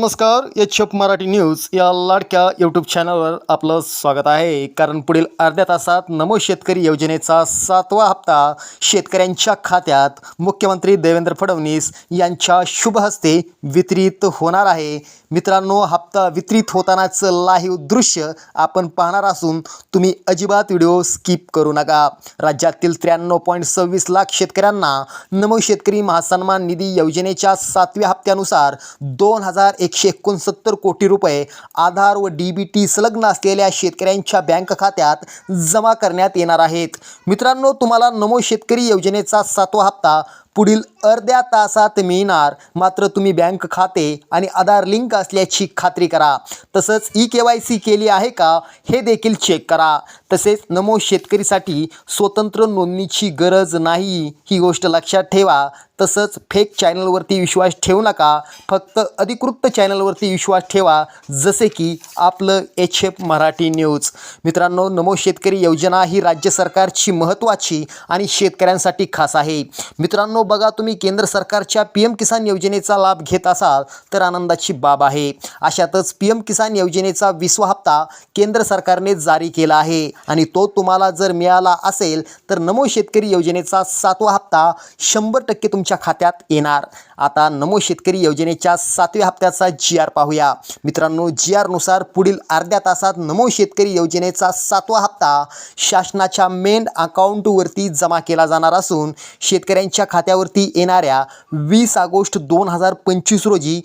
नमस्कार H F Marathi news या लाडक्या यूट्यूब चॅनलवर आपलं स्वागत आहे. कारण पुढील अर्ध्या तासात नमो शेतकरी योजनेचा सातवा हप्ता शेतकऱ्यांच्या खात्यात मुख्यमंत्री देवेंद्र फडणवीस यांच्या शुभ हस्ते वितरित होणार आहे. मित्रांनो हप्ता वितरित होतानाचं लाईव्ह दृश्य आपण पाहणार असून तुम्ही अजिबात व्हिडिओ स्किप करू नका. राज्यातील त्र्याण्णव पॉईंट सव्वीस लाख शेतकऱ्यांना नमो शेतकरी महासन्मान निधी योजनेच्या सातव्या हप्त्यानुसार दोन हजार एकशे एकोणसत्तर कोटी रुपये आधार व डी बी टी संलग्न असलेल्या शेतकऱ्यांच्या बँक खात्यात जमा करण्यात येणार आहेत. मित्रांनो तुम्हाला नमो शेतकरी योजनेचा सातवा हप्ता पुढील अर्ध्या तासात मिळणार. मात्र तुम्ही बँक खाते आणि आधार लिंक असल्याची खात्री करा. तसंच ई के वाय सी केली आहे का हे देखील चेक करा. तसेच नमो शेतकरीसाठी स्वतंत्र नोंदणीची गरज नाही ही गोष्ट लक्षात ठेवा. तसंच फेक चॅनलवरती विश्वास ठेवू नका. फक्त अधिकृत चॅनलवरती विश्वास ठेवा जसे की आपलं एच एफ मराठी न्यूज. मित्रांनो नमो शेतकरी योजना ही राज्य सरकारची महत्त्वाची आणि शेतकऱ्यांसाठी खास आहे. मित्रांनो बघा तुम्ही केंद्र सरकारच्या पी एम किसान योजनेचा लाभ घेत असाल तर आनंदाची बाब आहे. अशातच पी एम किसान योजनेचा विसवा हप्ता केंद्र सरकारने जारी केला आहे आणि तो तुम्हाला जर मिळाला असेल तर नमो शेतकरी योजनेचा सातवा हप्ता शंभर टक्के तुमच्या खात्यात येणार. आता नमो शेतकरी योजनेच्या सातव्या हप्त्याचा जी आर पाहूया. मित्रांनो जी आरनुसार पुढील अर्ध्या तासात नमो शेतकरी योजनेचा सातवा हप्ता शासनाच्या मेन अकाउंटवरती जमा केला जाणार असून शेतकऱ्यांच्या खात्यावरती येणाऱ्या वीस ऑगस्ट दोन हजार पंचवीस रोजी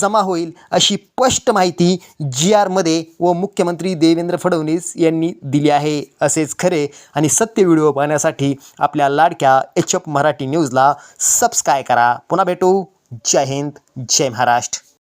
जमा होईल अशी स्पष्ट माहिती जी आरमध्ये व मुख्यमंत्री देवेंद्र फडणवीस यांनी दिली आहे. असेच खरे आणि सत्य व्हिडिओ पाहण्यासाठी आपल्या लाडक्या एच एफ मराठी न्यूजला सबस्क्राईब करा. पुन्हा भेटू. जय हिंद जय महाराष्ट्र.